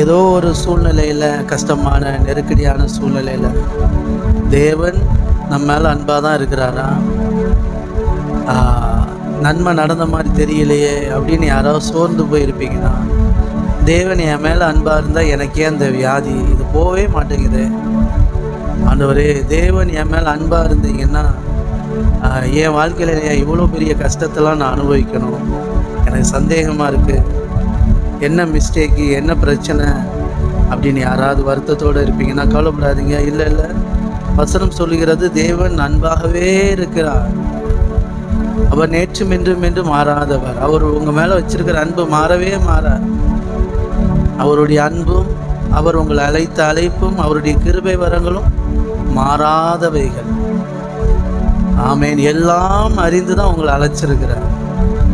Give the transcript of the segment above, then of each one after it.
ஏதோ ஒரு சூழ்நிலையில் கஷ்டமான நெருக்கடியான சூழ்நிலையில் தேவன் நம்ம மேலே அன்பாக தான் இருக்கிறாரா நன்மை நடந்த மாதிரி தெரியலையே அப்படின்னு யாராவது சோர்ந்து போயிருப்பீங்கன்னா தேவன் என் மேலே அன்பாக இருந்தால் எனக்கே அந்த வியாதி இது போகவே மாட்டேங்குது. ஆண்டவரே தேவன் என் மேலே அன்பாக இருந்தீங்கன்னா என் வாழ்க்கையில் இவ்வளோ பெரிய கஷ்டத்தெல்லாம் நான் அனுபவிக்கணும். எனக்கு சந்தேகமாக இருக்குது என்ன மிஸ்டேக்கு என்ன பிரச்சனை அப்படின்னு யாராவது வருத்தத்தோடு இருப்பீங்கன்னா கவலைப்படாதீங்க. இல்லை இல்லை. வசனம் சொல்லுகிறது தேவன் அன்பாகவே இருக்கிறார். அவர் நேற்றும் என்றும் என்று மாறாதவர். அவர் உங்கள் மேலே வச்சிருக்கிற அன்பு மாறவே மாறார் அவருடைய அன்பும் அவர் உங்களை அழைத்த அழைப்பும் அவருடைய கிருபை வரங்களும் மாறாதவைகள். ஆமேன். எல்லாம் அறிந்து தான் உங்களை அழைச்சிருக்கிறார்.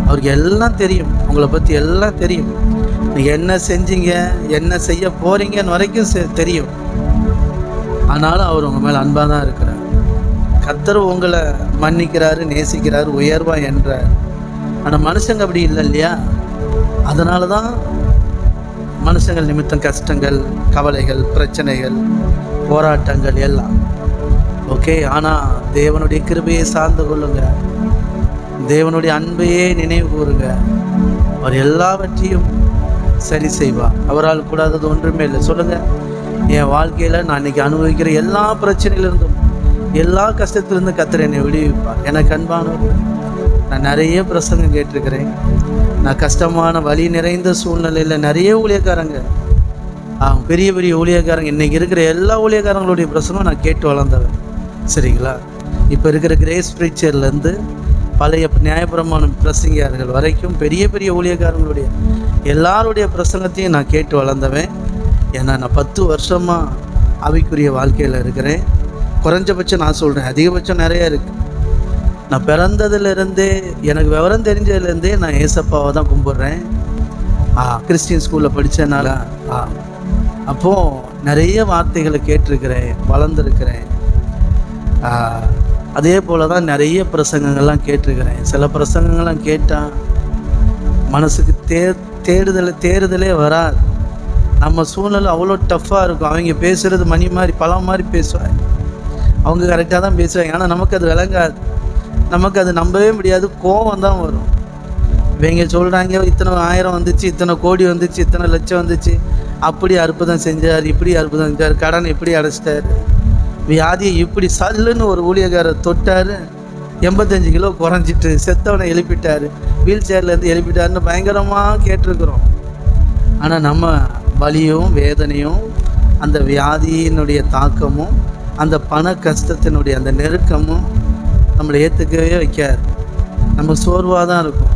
அவருக்கு எல்லாம் தெரியும். உங்களை பற்றி எல்லாம் தெரியும். நீங்கள் என்ன செஞ்சீங்க என்ன செய்ய போறீங்கன்னு வரைக்கும் செ- தெரியும். ஆனாலும் அவர் உங்கள் மேலே அன்பாக தான் இருக்கிறார். கத்தர் உங்களை மன்னிக்கிறாரு நேசிக்கிறாரு உயர்வா என்றார் ஆனால் மனுஷங்க அப்படி இல்லை இல்லையா? அதனால தான் மனுஷங்கள் நிமித்தம் கஷ்டங்கள் கவலைகள் பிரச்சனைகள் போராட்டங்கள் எல்லாம். ஓகே ஆனால் தேவனுடைய கிருபையை சார்ந்து கொள்ளுங்க. தேவனுடைய அன்பையே நினைவு கூறுங்க. அவர் எல்லாவற்றையும் சரி செய்வார் அவரால் கூடாதது ஒன்றுமே இல்லை. சொல்லுங்க. என் வாழ்க்கையில் நான் இன்னைக்கு அனுபவிக்கிற எல்லா பிரச்சனையிலிருந்தும் எல்லா கஷ்டத்திலிருந்தும் கத்திர என்னை விடுவிப்பார். எனக்கு அன்பானவர் நான் நிறைய பிரசங்கம் கேட்டிருக்கிறேன். நான் கஷ்டமான வழி நிறைந்த சூழ்நிலையில் நிறைய ஊழியக்காரங்க அவங்க பெரிய பெரிய ஊழியக்காரங்க இன்றைக்கி இருக்கிற எல்லா ஊழியக்காரங்களுடைய பிரசங்கம் நான் கேட்டு வளர்ந்தவன். சரிங்களா? இப்போ இருக்கிற கிரேஸ் பிரீச்சர்லேருந்து பழைய நியாயப்பிரமாணம் பிரசங்கியார்கள் வரைக்கும் பெரிய பெரிய ஊழியக்காரங்களுடைய எல்லாருடைய பிரசங்கத்தையும் நான் கேட்டு வளர்ந்தவன். ஏன்னா நான் பத்து வருஷமாக அவைக்குரிய வாழ்க்கையில் இருக்கிறேன். குறைஞ்சபட்சம் நான் சொல்கிறேன் அதிகபட்சம் நிறைய இருக்குது நான் பிறந்ததுலேருந்தே எனக்கு விவரம் தெரிஞ்சதுலேருந்தே நான் ஏசப்பாவை தான் கும்பிட்றேன். ஆ கிறிஸ்டின் ஸ்கூலில் படித்தனால ஆ. அப்போது நிறைய வார்த்தைகளை கேட்டிருக்கிறேன் வளர்ந்துருக்கிறேன். அதே போல் தான் நிறைய பிரசங்கங்கள்லாம் கேட்டிருக்கிறேன். சில பிரசங்கங்கள்லாம் கேட்டால் மனசுக்கு தே தேடுதல் தேடுதலே வராது. நம்ம சூழ்நிலை அவ்வளோ டஃப்பாக இருக்கும். அவங்க பேசுகிறது மணி மாதிரி பழம் மாதிரி பேசுவாங்க. அவங்க கரெக்டாக தான் பேசுவாங்க. ஆனால் நமக்கு அது விளங்காது. நமக்கு அது நம்பவே முடியாது. கோவம் தான் வரும். இவங்க சொல்கிறாங்க இத்தனை ஆயிரம் வந்துச்சு இத்தனை கோடி வந்துச்சு இத்தனை லட்சம் வந்துச்சு. அப்படி அற்புதம் செஞ்சார் இப்படி அற்புதம் செஞ்சார். கடன் இப்படி அடைச்சிட்டாரு. வியாதியை இப்படி சல்லுன்னு ஒரு ஊழியக்காரர் தொட்டார். எண்பத்தஞ்சு கிலோ குறைஞ்சிட்டு செத்தவனை எழுப்பிட்டார். வீல் சேர்லேருந்து எழுப்பிட்டாருன்னு பயங்கரமாக கேட்டிருக்கிறோம். ஆனால் நம்ம வலியும் வேதனையும் அந்த வியாதியினுடைய தாக்கமும் அந்த பண கஷ்டத்தினுடைய அந்த நெருக்கமும் நம்மளை ஏற்றுக்கவே வைக்காது. நம்ம சோர்வாக தான் இருக்கும்.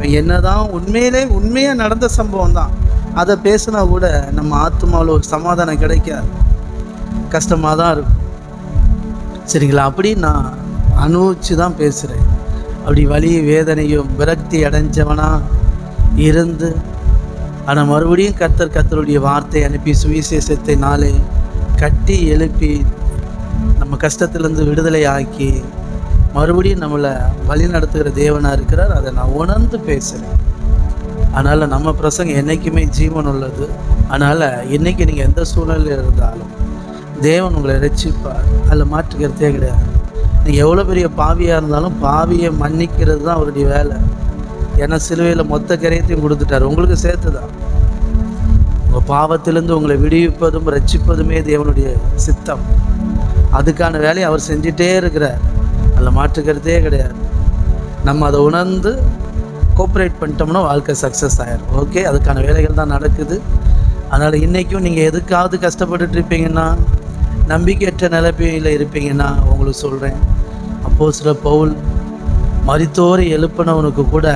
என்ன என்னதான் உண்மையிலே உண்மையாக நடந்த சம்பவம் தான். அதை பேசினா கூட நம்ம ஆத்மாவில் ஒரு சமாதானம் கிடைக்காது. கஷ்டமாக தான் இருக்கும். சரிங்களா? அப்படின்னா அனுபவிச்சு தான் பேசுகிறேன் அப்படி வலி வேதனையும் விரக்தி அடைஞ்சவனாக இருந்து ஆனால் மறுபடியும் கர்த்தர் கர்த்தருடைய வார்த்தை அனுப்பி சுவிசேஷத்தை நாளே கட்டி எழுப்பி நம்ம கஷ்டத்திலேருந்து விடுதலை ஆக்கி மறுபடியும் நம்மளை வழி நடத்துகிற தேவனாக இருக்கிறார். அதை நான் உணர்ந்து பேசுகிறேன் அதனால் நம்ம பிரசங்கம் என்றைக்குமே ஜீவன் உள்ளது. அதனால் இன்றைக்கி நீங்கள் எந்த சூழ்நிலையில் இருந்தாலும் தேவன் உங்களை ரசிப்பார் அதில் மாற்றுக்கிறதே கிடையாது. நீங்கள் எவ்வளோ பெரிய பாவியாக இருந்தாலும் பாவியை மன்னிக்கிறது தான் அவருடைய வேலை. ஏன்னா சிலுவையில் மொத்த கரையத்தையும் கொடுத்துட்டார். உங்களுக்கு சேர்த்து தான் உங்கள் பாவத்திலிருந்து உங்களை விடுவிப்பதும் ரட்சிப்பதுமே தேவனுடைய சித்தம். அதுக்கான வேலையை அவர் செஞ்சிட்டே இருக்கிறார். அதில் மாற்றுக்கிறதே கிடையாது. நம்ம அதை உணர்ந்து கோஆப்ரேட் பண்ணிட்டோம்னா வாழ்க்கை சக்ஸஸ் ஆயிடும் ஓகே அதுக்கான வேலைகள் தான் நடக்குது. அதனால் இன்றைக்கும் நீங்கள் எதுக்காவது கஷ்டப்பட்டுட்டு இருப்பீங்கன்னா நம்பிக்கையற்ற நிலப்பையில் இருப்பீங்கன்னா உங்களுக்கு சொல்கிறேன் அப்போ சில பவுல் மரித்தோரை எழுப்பினவனுக்கு கூட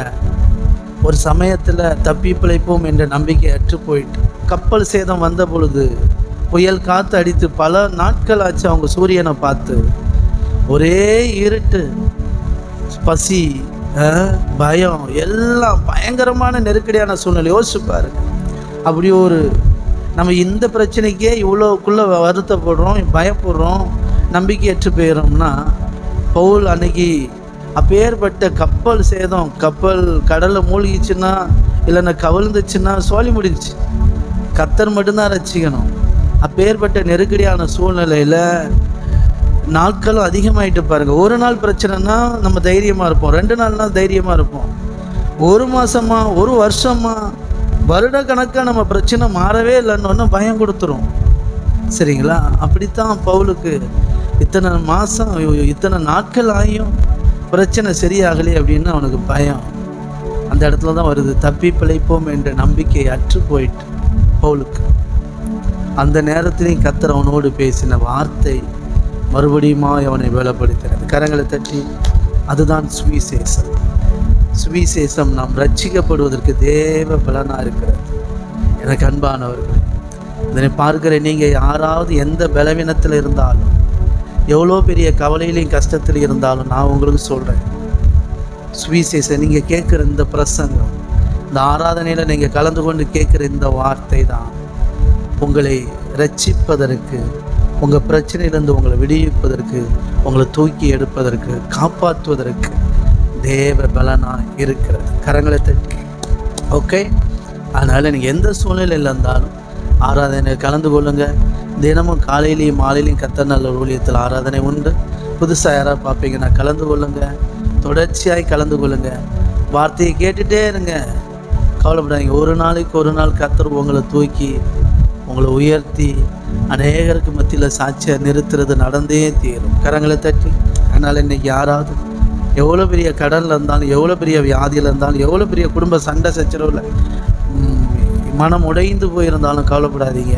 ஒரு சமயத்தில் தப்பி பிழைப்போம் என்ற நம்பிக்கை அற்று போயிட்டு கப்பல் சேதம் வந்த பொழுது புயல் காற்று அடித்து பல நாட்கள் ஆச்சு அவங்க சூரியனை பார்த்து. ஒரே இருட்டு பசி பயம் எல்லாம் பயங்கரமான நெருக்கடியான சூழ்நிலை. யோசிச்சு பாருங்க. அப்படி ஒரு நம்ம இந்த பிரச்சனைக்கே இவ்வளோக்குள்ளே வருத்தப்படுறோம் பயப்படுறோம் நம்பிக்கையற்று போயிடுறோம்னா பவுல் அன்னைக்கு அப்பேற்பட்ட கப்பல் சேதம் கப்பல் கடலில் மூழ்கிச்சுன்னா இல்லைன்னா கவிழ்ந்துச்சுன்னா சோழி முடிஞ்சு கத்தர் மட்டும்தான் ரசிக்கணும். அப்பேற்பட்ட நெருக்கடியான சூழ்நிலையில் நாட்களும் அதிகமாயிட்டு பாருங்கள் ஒரு நாள் பிரச்சனைனா நம்ம தைரியமாக இருப்போம். ரெண்டு நாள்னா தைரியமாக இருப்போம். ஒரு மாதமா ஒரு வருஷமா வருட கணக்காக நம்ம பிரச்சனை மாறவே இல்லைன்னு ஒன்று பயம் கொடுத்துரும். சரிங்களா? அப்படித்தான் பவுலுக்கு இத்தனை மாதம் இத்தனை நாட்கள் ஆகியும் பிரச்சனை சரியாகலை அப்படின்னு அவனுக்கு பயம். அந்த இடத்துல தான் வருது. தப்பி பிழைப்போம் என்ற நம்பிக்கை அற்று போயிட்டு பவுலுக்கு. அந்த நேரத்திலையும் கத்தர் அவனோடு பேசின வார்த்தை மறுபடியுமா அவனை வேலைப்படுத்தினது கரங்களை தட்டி அதுதான் சுவிசேஷம். சுவிசேஷம் நாம் ரட்சிக்கப்படுவதற்கு தேவ பலனாக இருக்கிறது. எனக்கு அன்பானவர்கள் இதனை பார்க்கிற நீங்கள் யாராவது எந்த பலவீனத்தில் இருந்தாலும் எவ்வளோ பெரிய கவலையிலையும் கஷ்டத்தில் இருந்தாலும் நான் உங்களுக்கு சொல்கிறேன் சுவிசேஷம் நீங்கள் கேட்குற இந்த பிரசங்கம் இந்த ஆராதனையில் நீங்கள் கலந்து கொண்டு கேட்குற இந்த வார்த்தை தான் உங்களை ரட்சிப்பதற்கு உங்கள் பிரச்சனையிலிருந்து உங்களை விடுவிப்பதற்கு உங்களை தூக்கி எடுப்பதற்கு காப்பாற்றுவதற்கு தேவ பலனாக இருக்கிறது. கரங்களை தட்டி. ஓகே அதனால் நீங்கள் எந்த சூழ்நிலையில் இருந்தாலும் ஆராதனை கலந்து கொள்ளுங்கள் தினமும் காலையிலையும் மாலையிலையும் கத்த நல்ல ஊழியத்தில் ஆராதனை உண்டு. புதுசாக யாராவது பார்ப்பீங்கன்னா கலந்து கொள்ளுங்கள் தொடர்ச்சியாய் கலந்து கொள்ளுங்கள் வார்த்தையை கேட்டுகிட்டே இருங்க. கவலைப்படாதீங்க. ஒரு நாளைக்கு ஒரு நாள் கத்தர் உங்களை தூக்கி உங்களை உயர்த்தி அநேகருக்கு மத்தியில் சாட்சியை நிறுத்துறது நடந்தே தீரும். கரங்களை தட்டி அதனால் இன்னைக்கு யாராவது எவ்வளோ பெரிய கடனில் இருந்தாலும் எவ்வளோ பெரிய வியாதியில் இருந்தாலும் எவ்வளோ பெரிய குடும்ப சண்டை சச்சரவில் மனம் உடைந்து போயிருந்தாலும் கவலைப்படாதீங்க.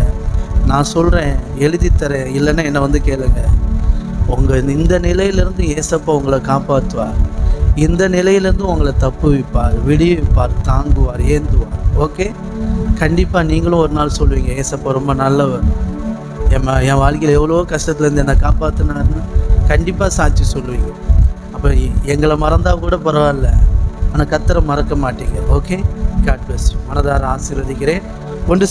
நான் சொல்கிறேன் எழுதி தரேன் இல்லைன்னா என்னை வந்து கேளுங்க. உங்கள் இந்த நிலையிலேருந்து ஏசப்பா உங்களை காப்பாற்றுவார். இந்த நிலையிலேருந்து உங்களை தப்புவிப்பார் விடுவிப்பார் தாங்குவார் ஏந்துவார். ஓகே? கண்டிப்பாக நீங்களும் ஒரு நாள் சொல்லுவீங்க ஏசப்பா ரொம்ப நல்லவர். என் என் வாழ்க்கையில் எவ்வளோ கஷ்டத்துலேருந்து என்னை காப்பாற்றினாருன்னு கண்டிப்பாக சாட்சி சொல்லுவீங்க. அப்போ எங்களை மறந்தால் கூட பரவாயில்ல. ஆனால் கத்தரை மறக்க மாட்டீங்க. ஓகே? காட் பிளஸ் மனதார ஆசீர்வதிக்கிறேன். ஒன்று